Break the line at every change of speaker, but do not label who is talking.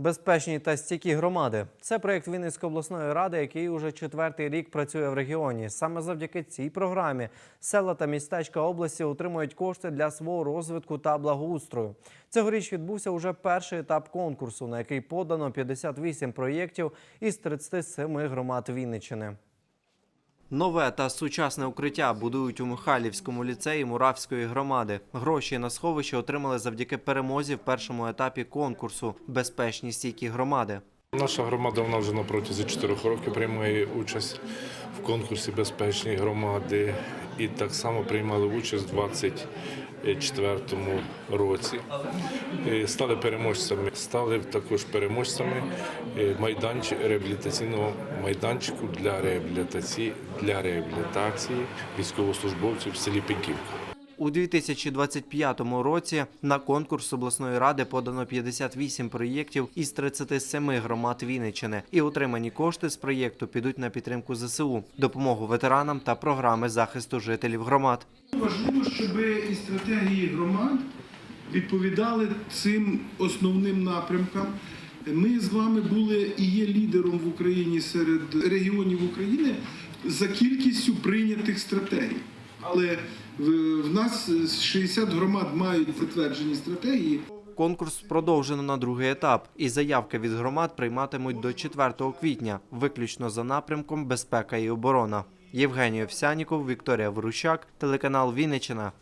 Безпечні та стійкі громади це проєкт Вінницької обласної ради, який уже четвертий рік працює в регіоні. Саме завдяки цій програмі села та містечка області отримують кошти для свого розвитку та благоустрою. Цьогоріч відбувся уже перший етап конкурсу, на який подано 58 проєктів із 37 громад Вінниччини. Нове та сучасне укриття будують у Михайлівському ліцеї Муравської громади. Гроші на сховище отримали завдяки перемозі в першому етапі конкурсу Безпечні стійкі громади.
Наша громада вона вже на протязі чотирьох років приймає участь в конкурсі безпечні громади і так само приймали участь у 2024 році. Е, Стали переможцями, стали також переможцями е, майданчик, реабілітаційного майданчику для реабілітації для реабілітації військовослужбовців в селі Пеньківка.
У 2025 році на конкурс обласної ради подано 58 проєктів із 37 громад Вінниччини. І отримані кошти з проєкту підуть на підтримку ЗСУ, допомогу ветеранам та програми захисту жителів громад.
Важливо, щоб і стратегії громад відповідали цим основним напрямкам. Ми з вами були і є лідером в Україні серед регіонів України за кількістю прийнятих стратегій. Але в в нас 60 громад мають затверджені стратегії.
Конкурс продовжено на другий етап, і заявки від громад прийматимуть до 4 квітня, виключно за напрямком безпека і оборона. Євгеній Овсяніков, Вікторія Ворущак, телеканал Вінниччина.